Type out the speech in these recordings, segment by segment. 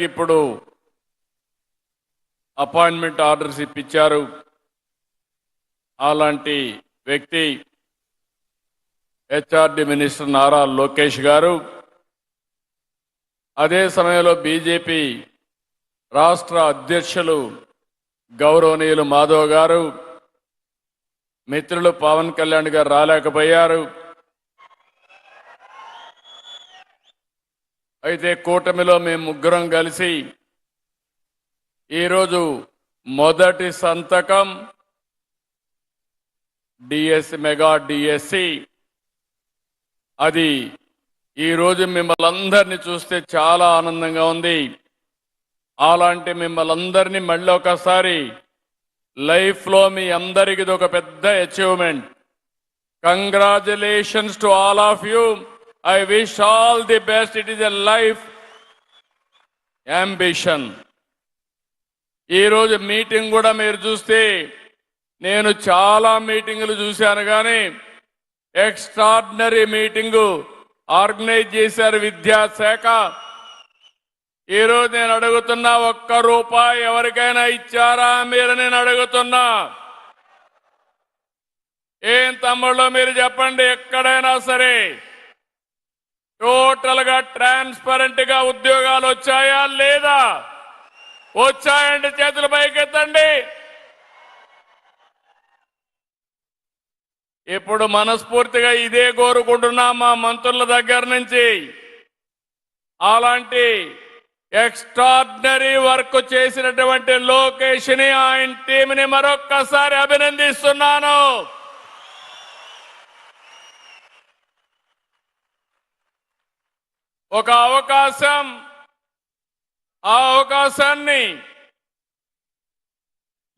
ఇద్దరికి ఇప్పుడు appointment orders ఇప్పించారు. అలాంటి వ్యక్తి హెచ్ఆర్డి మినిస్టర్ నారా లోకేష్ గారు. అదే సమయంలో బీజేపీ రాష్ట్ర అధ్యక్షులు గౌరవనీయులు మాధవ్ గారు మిత్రులు పవన్ కళ్యాణ్ గారు రాలేకపోయారు. అయితే కూటమిలో మేము ముగ్గురం కలిసి ఈరోజు మొదటి సంతకం డిఎస్సి మెగా డిఎస్సి. అది ఈరోజు మిమ్మల్ని అందరినీ చూస్తే చాలా ఆనందంగా ఉంది. అలాంటి మిమ్మల్ని అందరినీ మళ్ళీ ఒకసారి లైఫ్లో మీ అందరికి ఇది ఒక పెద్ద achievement congratulations to all of you I wish all the best it is a life ambition ఈరోజు మీటింగ్ కూడా మీరు చూస్తే నేను చాలా మీటింగులు చూశాను కానీ ఎక్స్ట్రాడినరీ మీటింగు ఆర్గనైజ్ చేశారు విద్యాశాఖ. ఈరోజు నేను అడుగుతున్నా ఒక్క రూపాయి ఎవరికైనా ఇచ్చారా మీరు? నేను అడుగుతున్నా. ఏం తమ్ముళ్ళు మీరు చెప్పండి ఎక్కడైనా సరే. టోటల్గా ట్రాన్స్పరెంట్గా ఉద్యోగాలు వచ్చాయా లేదా? వచ్చాయంటే చేతులు పైకెత్తండి. ఇప్పుడు మనస్ఫూర్తిగా ఇదే కోరుకుంటున్నా మా మంత్రుల దగ్గర నుంచి. అలాంటి ఎక్స్ట్రాడినరీ వర్క్ చేసినటువంటి లోకేష్ని ఆయన టీంని మరొక్కసారి అభినందిస్తున్నాను. ఒక అవకాశం ఆ అవకాశాన్ని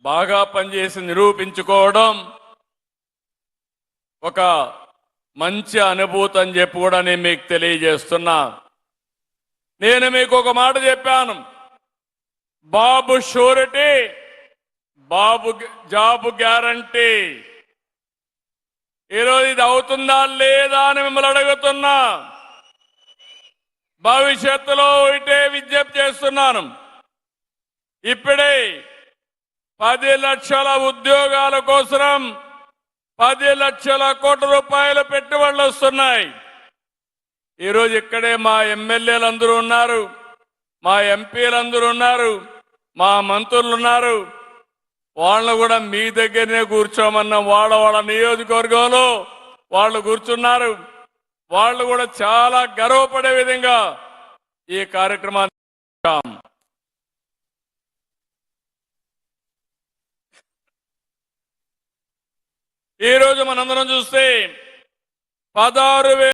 బాగా పనిచేసి నిరూపించుకోవడం ఒక మంచి అనుభూతి అని చెప్పి కూడా నేను మీకు తెలియజేస్తున్నా. నేను మీకు ఒక మాట చెప్పాను. Babu surety Babu job guarantee. ఈరోజు ఇది అవుతుందా లేదా అని మిమ్మల్ని అడుగుతున్నా. భవిష్యత్తులో ఇటే విజ్ఞప్తి చేస్తున్నాను. ఇప్పుడే పది లక్షల ఉద్యోగాల కోసం పది లక్షల కోట్ల రూపాయల పెట్టుబడులు వస్తున్నాయి. ఈరోజు ఇక్కడే మా ఎమ్మెల్యేలు అందరూ ఉన్నారు మా ఎంపీలు అందరూ ఉన్నారు మా మంత్రులు ఉన్నారు. వాళ్ళు కూడా మీ దగ్గరనే కూర్చోమన్న. వాళ్ళ వాళ్ళ నియోజకవర్గంలో వాళ్ళు కూర్చున్నారు. వాళ్ళు కూడా చాలా గర్వపడే విధంగా ఈ కార్యక్రమాన్ని ఈరోజు ఈ రోజు మనందరం చూస్తే పదహారు